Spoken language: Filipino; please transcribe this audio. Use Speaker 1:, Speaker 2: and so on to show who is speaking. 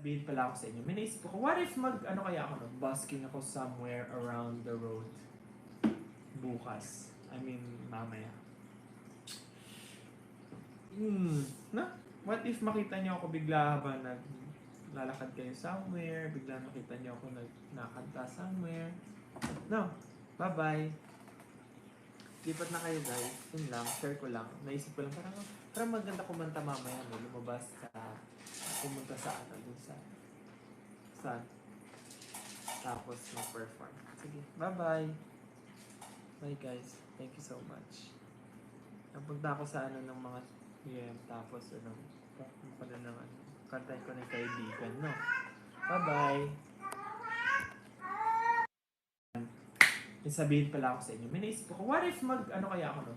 Speaker 1: Sabihin pala ako sa inyo. May naisip ko, what if mag, ano kaya ako, busking ako somewhere around the road bukas. I mean, mamaya. Hmm, na? What if makita niyo ako bigla habang nag lalakad kayo somewhere, bigla makita niyo ako nag nakanta somewhere. No. Bye-bye. Lipat na kayo guys. Yun lang. Share ko lang. Naisip ko lang parang, parang maganda kumanta mamaya no? Lumabas ka. Pumunta sa ano dun sa sa tapos mag-perform. Sige. Bye-bye. Bye guys. Thank you so much. Napunta ako sa ano ng mga PM tapos ano pala ano kantahin ko ng kaibigan no. Bye-bye. May sabihin pala ako sa inyo. May naisip ko, what if mag, ano kaya ako no?